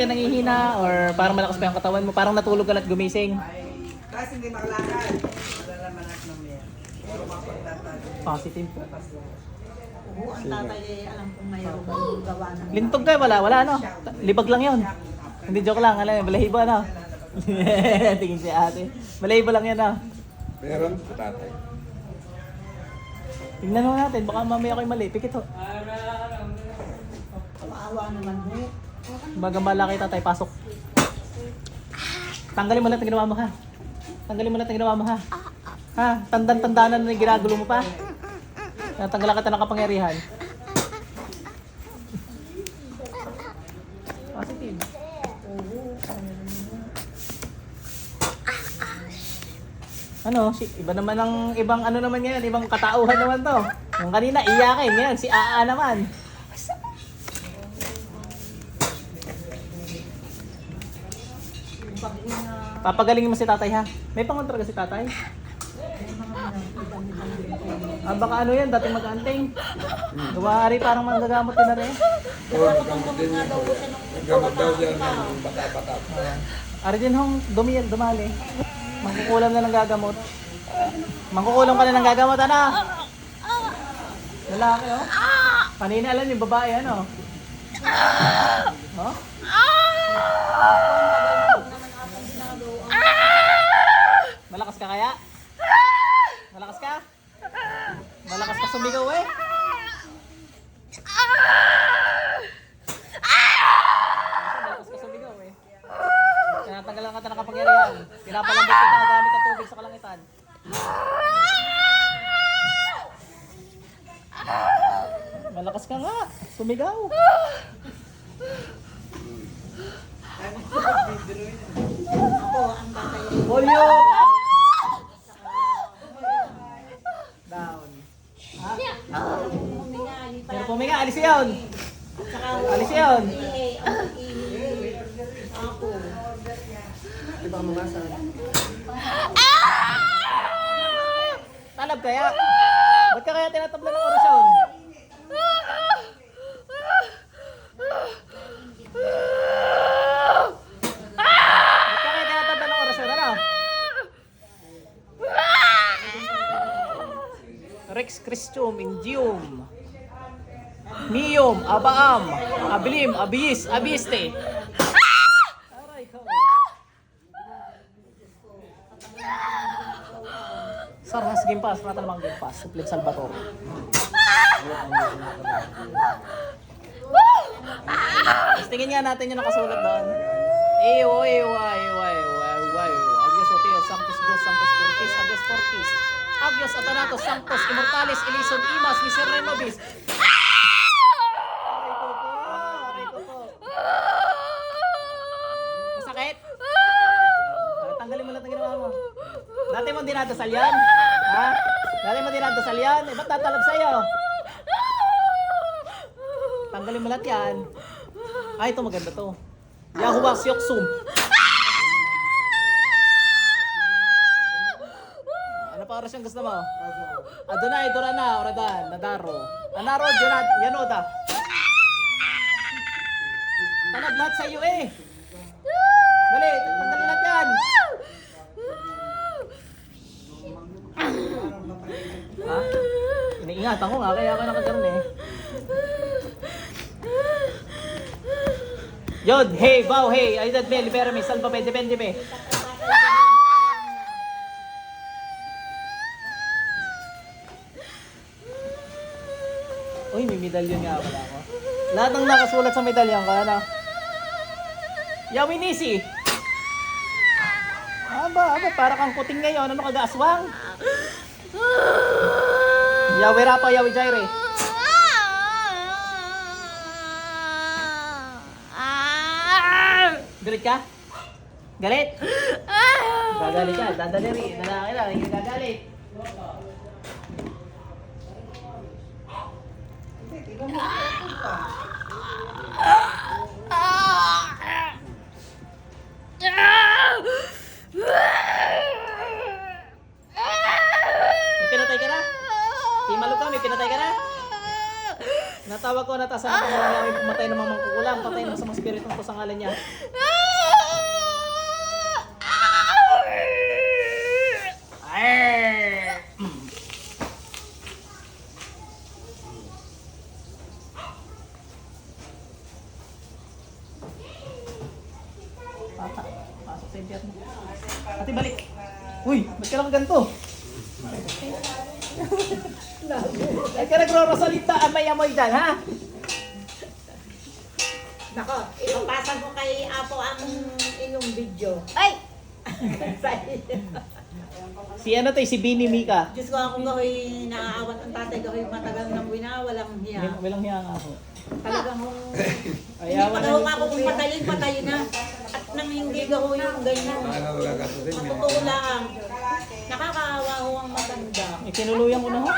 Ka nangihina or parang malakas pa yung katawan mo, parang natulog ka na at gumising. Kasi hindi makalakad. Malalaman at mamaya. Pero mapagtatag. Positive po. Oo, ang tatay eh, alam kong mayroon kang gawa ng... Lintog ka, wala, wala ano. Libag lang yon. Hindi joke lang, alam mo, balahibo ano. Tingin si ate. Balahibo lang yan ah. Meron sa tatay. Tingnan mo natin, baka mamaya ako'y mali. Pikit ho. Maawa naman ho. Baga malaki tatay, pasok. Tanggalin mo lahat ng ginawa mo ha. Tanggalin mo lahat ng ginawa mo ha. Ha? Tandan-tandanan na ginagulo mo pa. Natanggalan ka ng kapangyarihan. Positive. Ano, si, iba naman ang ibang ano naman yan, ibang katauhan naman to. Yung kanina, iyakin, ngayon, si Aa naman. Pag ina, Papagalingin mo si tatay ha. May pangontra ka si tatay? Ah, baka ano yan, dating mag-anting. Gawari parang manggagamot din na rin. Nagamot din. Nagamot daw siya ng bata-bata. Ari din hong dumi, dumali. Mangkukulam na ng gagamot. Mangkukulam ka na ng gagamot, ano? Lalaki, oh. Kanina alam yung babae, ano? Oh? Malakas ka kaya? Malakas ka? Malakas ka sumigaw eh. Malakas ka sumigaw eh. Tinatanggalan ka na ng kapangyarihan. Pinapalambot kita gamit ang tubig sa kalangitan. Malakas ka ako eh. Polio! Down. Pero puminga, alis yun. Alis yun. ihi, ang ihi. Ako. Talab kaya? Ba't ka kaya tinatabla ng orasyon? Ba't ka kaya tinatabla ng orasyon? Ano? Rex Christium Indium Mium, Abaam, Abilim, Abis, Abiste. Aray ko. Sarhas Gimpas, Natalmang Gimpas, Suplit Salvatore. Tingin nga natin yung nakasulat doon. Ewa, ewa, ewa, ewa, ewa, ewa. Agios Oteo, Sanctus Deus, Sanctus Fortis, Agios Fortis. Agios Atanatos, Sanctus, Immortalis, Elison, Imas, Miserere Nobis. Aray ko po, aray ko po. Masakit? Ah, Tanggalin mo lahat ng ginawa mo. Dati mo dinadasal yan? Ha? Dati mo dinadasal yan? Eh, ba't tatalab sa'yo? Tanggalin mo lahat yan. Ay, ito maganda to. Yahuwah Syoksum. Ano pa oras yung gusto mo? Adonai, Dorana, Oradan, Nadaro. Anaro, Janad, Yanoda. Tanad lahat sa iyo eh. Dali, tanggalin lahat yan. Ha? Iniingatan ko nga, kaya ako nakagaroon eh. Yod, hey, bow, hey, ayudad me, libera me, salva me, depende me. Uy, may medalyon nga pala ako. Lahat ng nakasulat sa medalyon ko, ano? Yawinisi! Aba, aba, para kang kuting ngayon, ano kagaaswang? Yawi rapa, yawi jaire. Galit ka? Galit? Gagalit ka, dadaliri, lalaki lang, hindi gagalit. May Timalo ka, may pinatay ka na? Natawag ko na ta sa mga pumatay ng mga mangkukulam, patay ng sa mga Espiritu Santo sa ngalan niya. Pata, pasok sa impyerno. Ate, balik. Uy, ba't ka lang ganito? Ay ka nagro-rosalita, amay-amoy dyan, ha? Nako, ipapasan ko kay Apo ang inyong video. Ay! Si ano to, si Bini Mika. Diyos ko akong gahoy naaawat ang tatay gahoy matagal nang wina, walang hiya. May walang hiya nga ako. Talagang kung Ay, hindi pa daw ako kung patayin, patayin na. At nang hindi gahoy yung ganyan. Ano magagasusin Ang mo? totoo lang, nakakaawa ho ang matanda. Kinuluyan ko na ho.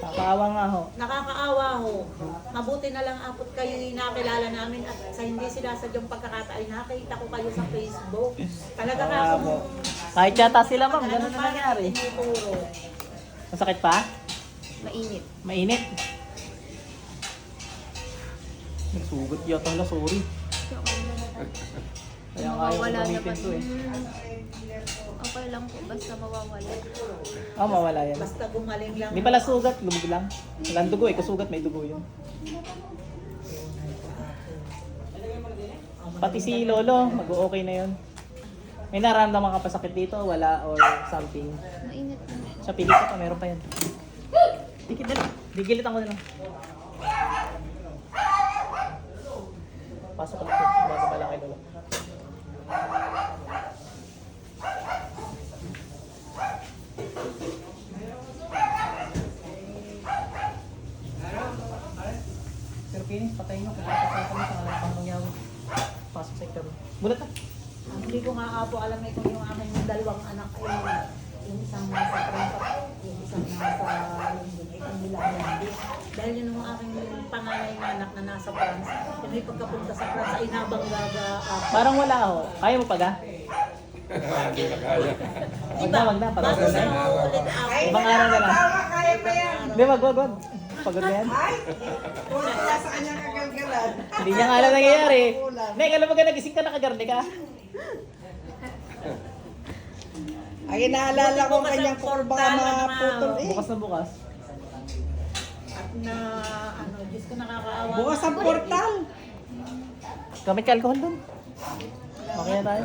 Kakaawa nga ho. Nakakaawa ho. Mabuti na lang apot kayo nakilala namin at sa hindi sila sa diyong pagkakataon nakita ko kayo sa Facebook. Talaga nga Ah, ako. po. Kahit yata sila ma'am, ganun na nangyari. Masakit pa? Mainit. Mainit. Nagsugat yata la, sorry. Kaya nga ayaw ko Mawawala gamitin naman. to eh. Okay lang po, basta mawawala. Ah, mawala yan. Basta gumaling lang. Hindi pala sugat, lumog lang. Walang dugo eh, kasugat may dugo yun. Pati si Lolo, mag-okay na yun. May nararamdaman ka pa sakit dito, wala, or something. Mainit na. Sa pilit pa, meron pa yan. Dikit na lang. Digilitan ko na lang. Pasok ko dito. Bago pa lang kay Lolo. Patayin mo. Kapapasok kami sa alam pang mangyawi. Pasok sa ikaw. Bulat na. Ang Hindi ko nga apo alam na kung yung aming dalawang anak ay yung isang nasa Franca, yung isang nasa London, ay kung nila hindi. Dahil yun ang aking panganay na anak na nasa France, yung may pagkapunta sa France ay nabanggaga apo. Parang wala ako. Kaya mo pa ga? Hindi na kaya. Wag na, wag na. Bago na. ulit ako. Ibang araw na lang. Kaya pa yan. Hindi, wag, wag, wag. Pagod na yan. Ay, wala na sa kanyang kagalgalan. Hindi niya nga alam nangyayari. Nek, alam mo ka nagising ka, nakagarni ka. Ay, naalala ko ang kanyang kurba maputol eh. Bukas na bukas. At na, ano, Diyos ko nakakaawa. Bukas ang portal. Gamit ka alcohol dun. Okay na tayo.